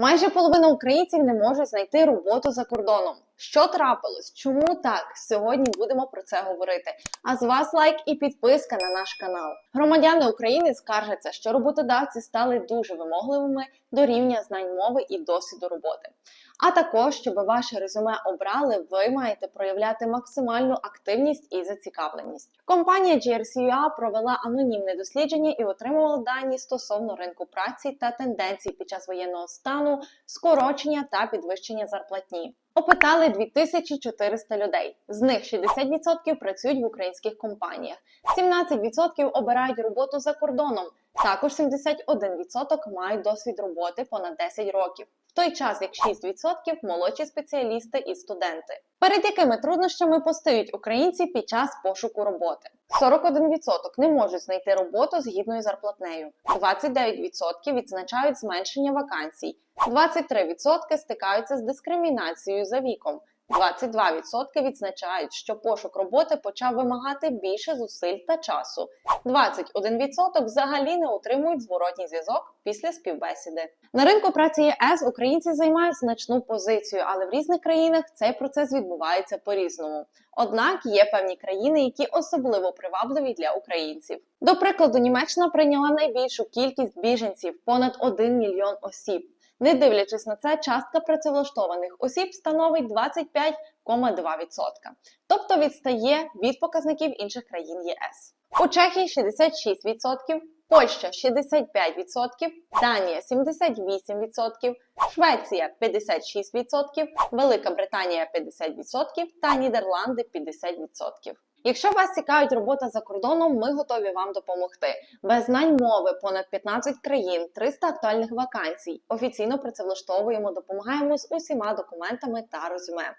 Майже половина українців не може знайти роботу за кордоном. Що трапилось? Чому так? Сьогодні будемо про це говорити. А з вас лайк і підписка на наш канал. Громадяни України скаржаться, що роботодавці стали дуже вимогливими до рівня знань мови і досвіду роботи. А також, щоб ваше резюме обрали, ви маєте проявляти максимальну активність і зацікавленість. Компанія GRCUA провела анонімне дослідження і отримувала дані стосовно ринку праці та тенденцій під час воєнного стану, скорочення та підвищення зарплатні. Опитали 2400 людей. З них 60% працюють в українських компаніях, 17% обирають роботу за кордоном. Також 71% мають досвід роботи понад 10 років, в той час як 6% молодші спеціалісти і студенти. Перед якими труднощами постають українці під час пошуку роботи? 41% не можуть знайти роботу з гідною зарплатнею, 29% відзначають зменшення вакансій, 23% стикаються з дискримінацією за віком. 22% відзначають, що пошук роботи почав вимагати більше зусиль та часу. 21% взагалі не отримують зворотній зв'язок після співбесіди. На ринку праці ЄС українці займають значну позицію, але в різних країнах цей процес відбувається по-різному. Однак є певні країни, які особливо привабливі для українців. До прикладу, Німеччина прийняла найбільшу кількість біженців понад 1 мільйон осіб. Не дивлячись на це, частка працевлаштованих осіб становить 25,2%, тобто відстає від показників інших країн ЄС. У Чехії 66%, Польща 65%, Данія 78%, Швеція 56%, Велика Британія 50% та Нідерланди 50%. Якщо вас цікавить робота за кордоном, ми готові вам допомогти. Без знань мови понад 15 країн, 300 актуальних вакансій. Офіційно працевлаштовуємо, допомагаємо з усіма документами та резюме.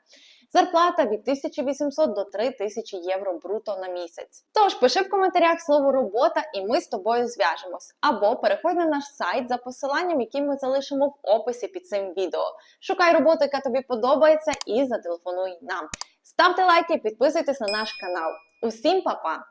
Зарплата від 1800 до 3000 євро бруто на місяць. Тож пиши в коментарях слово робота, і ми з тобою зв'яжемось. Або переходь на наш сайт за посиланням, який ми залишимо в описі під цим відео. Шукай роботу, яка тобі подобається, і зателефонуй нам. Ставте лайки, підписуйтесь на наш канал. Усім па-па!